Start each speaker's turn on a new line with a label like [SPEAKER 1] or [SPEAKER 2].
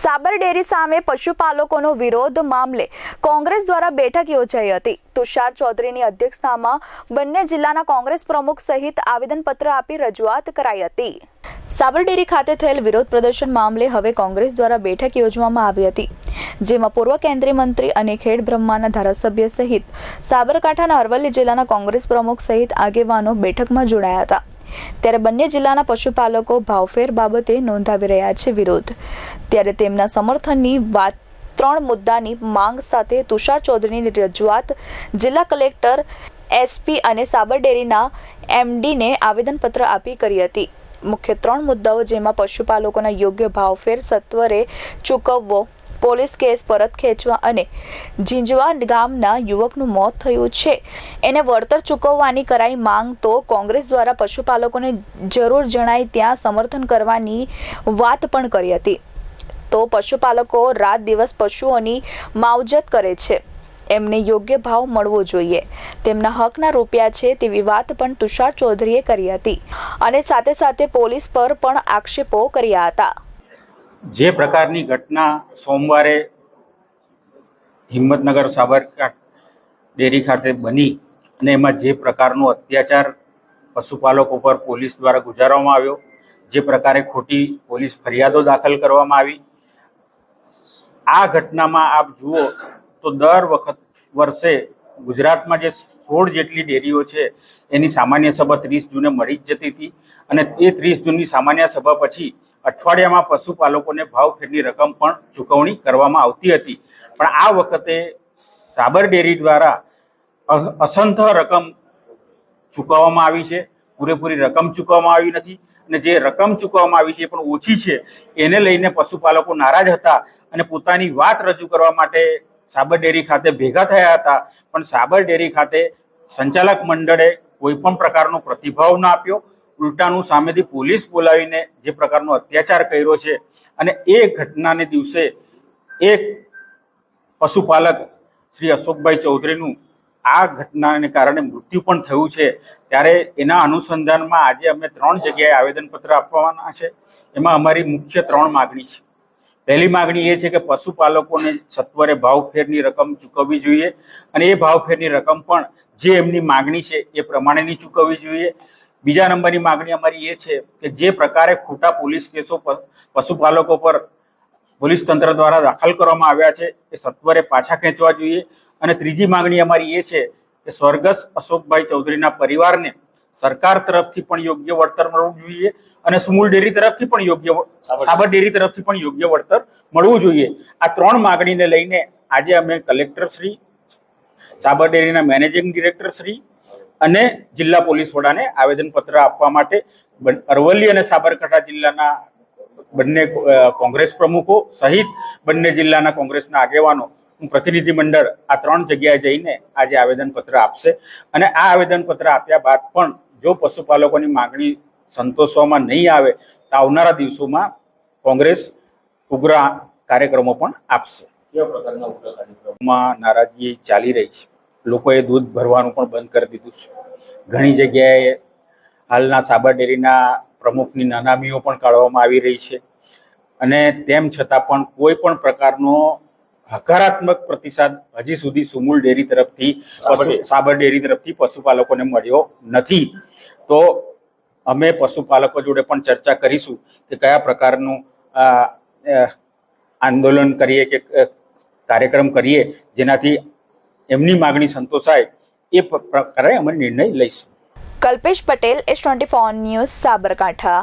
[SPEAKER 1] સાબર dairy સામે પશુપાલકોનો વિરોધ મામલે કોંગ્રેસ દ્વારા બેઠક યોજાઈ હતી. તુષાર ચૌધરીની અધ્યક્ષતામાં બંને જિલ્લાના કોંગ્રેસ પ્રમુખ સહિત આવેદનપત્ર આપી રજૂઆત કરાઈ હતી. સાબરડેરી ખાતે થયેલ વિરોધ પ્રદર્શન મામલે હવે કોંગ્રેસ દ્વારા બેઠક યોજવામાં આવી હતી. જેમાં પૂર્વ કેન્દ્રીય મંત્રી અને ખેડ બ્રહ્માના ધારાસભ્ય સહિત સાબરકાંઠાના અરવલ્લી જિલ્લાના કોંગ્રેસ પ્રમુખ સહિત આગેવાનો બેઠકમાં જોડાયા હતા. ત્યારે બંને જિલ્લાના પશુપાલકો ભાવફેર બાબતે નોંધાવી રહ્યા છે વિરોધ. ત્યારે તેમના સમર્થનની વાત ત્રણ મુદ્દાની માંગ સાથે તુષાર ચૌધરીની રજૂઆત જિલ્લા કલેક્ટર એસપી અને સાબર ડેરીના એમડીને આવેદનપત્ર આપી કરી હતી. મુખ્ય ત્રણ મુદ્દાઓ જેમાં પશુપાલકોના યોગ્ય ભાવફેર સત્વરે ચૂકવવો પોલીસ કેસ પરત ખેંચવા અને ઝીંઝવા ગામના યુવકનું મોત થયું છે. એને વળતર ચૂકવવાની કરાઈ માંગ તો કોંગ્રેસ દ્વારા પશુપાલકોને જરૂર જણાય ત્યાં સમર્થન કરવાની વાત પણ કરી હતી. તો પશુપાલકો રાત દિવસ પશુઓની માવજત કરે છે. એમને યોગ્ય ભાવ મળવો જોઈએ. તેમના હકના રૂપિયા છે તેવી વાત પણ તુષાર ચૌધરીએ કરી હતી. અને સાથે સાથે પોલીસ પર પણ આક્ષેપો કર્યા હતા.
[SPEAKER 2] જે પ્રકારની ઘટના સોમવારે હિંમતનગર સાબરકાંઠ ડેરી ખાતે બની અને એમાં જે પ્રકારનો અત્યાચાર પશુપાલકો પર પોલીસ દ્વારા ગુજારવામાં આવ્યો, જે પ્રકારે ખોટી પોલીસ ફરિયાદો દાખલ કરવામાં આવી, આ ઘટનામાં આપ જુઓ તો દર વખત વર્ષે ગુજરાતમાં જે સોળ જેટલી ડેરીઓ છે, એની સામાન્ય સભા ત્રીસ જૂને મળી જ જતી હતી. અને એ ત્રીસ જૂનની સામાન્ય સભા પછી અઠવાડિયામાં પશુપાલકોને ભાવ ફેરની રકમ પણ ચૂકવણી કરવામાં આવતી હતી. પણ આ વખતે સાબર ડેરી દ્વારા અ- અસંખ્ય રકમ ચૂકવવામાં આવી છે. પૂરેપૂરી રકમ ચૂકવવામાં આવી નથી. અને જે રકમ ચૂકવવામાં આવી છે એ પણ ઓછી છે. એને લઈને પશુપાલકો નારાજ હતા અને પોતાની વાત રજૂ કરવા માટે સાબર ડેરી ખાતે ભેગા થયા હતા. પણ સાબર ડેરી ખાતે સંચાલક મંડળે કોઈ પણ પ્રકારનો પ્રતિભાવ ના આપ્યો. ઉલટાનું સામેથી પોલીસ બોલાવીને જે પ્રકારનો અત્યાચાર કર્યો છે અને એ ઘટનાને દિવસે એક પશુપાલક શ્રી અશોકભાઈ ચૌધરીનું આ ઘટનાને કારણે મૃત્યુ પણ થયું છે. ત્યારે એના અનુસંધાનમાં આજે અમે ત્રણ જગ્યાએ આવેદનપત્ર આપવાના છે. એમાં અમારી મુખ્ય ત્રણ માગણી છે. પહેલી માગણી એ છે કે પશુપાલકોને સત્વરે ભાવફેરની રકમ ચૂકવવી જોઈએ અને એ ભાવફેરની રકમ પણ જે એમની માગણી છે એ પ્રમાણેની ચૂકવવી જોઈએ. બીજા નંબરની માગણી અમારી એ છે કે જે પ્રકારે ખોટા પોલીસ કેસો પશુપાલકો પર પોલીસ તંત્ર દ્વારા દાખલ કરવામાં આવ્યા છે એ સત્વરે પાછા ખેંચવા જોઈએ. અને ત્રીજી માંગણી અમારી એ છે કે સ્વર્ગસ્થ અશોકભાઈ ચૌધરીના પરિવારને સરકાર તરફથી પણ યોગ્ય વળતર મળવું જોઈએ અને સુમૂલ ડેરી તરફથી પણ યોગ્ય સાબર ડેરી તરફથી પણ યોગ્ય વળતર મળવું જોઈએ. આ ત્રણ માગણીને લઈને આજે અમે કલેક્ટર શ્રી સાબર ડેરીના મેનેજિંગ ડિરેક્ટર શ્રી અને જિલ્લા પોલીસ વડાને આવેદનપત્ર આપવા માટે અરવલ્લી અને સાબરકાંઠા જિલ્લાના બંને કોંગ્રેસ પ્રમુખો સહિત બંને જિલ્લાના કોંગ્રેસના આગેવાનો હું પ્રતિનિધિ મંડળ આ ત્રણ જગ્યાએ જઈને આજે આવેદનપત્ર આપશે. અને આ આવેદનપત્ર આપ્યા બાદ પણ જો પશુપાલકોની માગણી સંતોષવામાં નહીં આવે તો આવનારા દિવસોમાં કોંગ્રેસ ઉગ્ર કાર્યક્રમો પણ આપશે. માં નારાજગી ચાલી રહી છે. લોકોએ દૂધ ભરવાનું પણ બંધ કરી દીધું છે. ઘણી જગ્યાએ હાલના સાબર ડેરીના પ્રમુખની નાનામીઓ પણ કાઢવામાં આવી રહી છે. અને તેમ છતાં પણ કોઈ પણ પ્રકારનો હકારાત્મક પ્રતિસાદ હજી સુધી સુમૂલ ડેરી તરફથી
[SPEAKER 3] સાબર ડેરી.
[SPEAKER 2] તરફથી પશુપાલકોને મળ્યો નથી. તો અમે પશુપાલકો જોડે પણ ચર્ચા કરીશું કે કયા પ્રકારનું આંદોલન કરીએ કે કાર્યક્રમ કરીએ જેનાથી એમની માગણી સંતોષાય એ પ્રકારે અમે નિર્ણય લઈશું.
[SPEAKER 1] Kalpesh Patel S twenty four news Sabarkantha.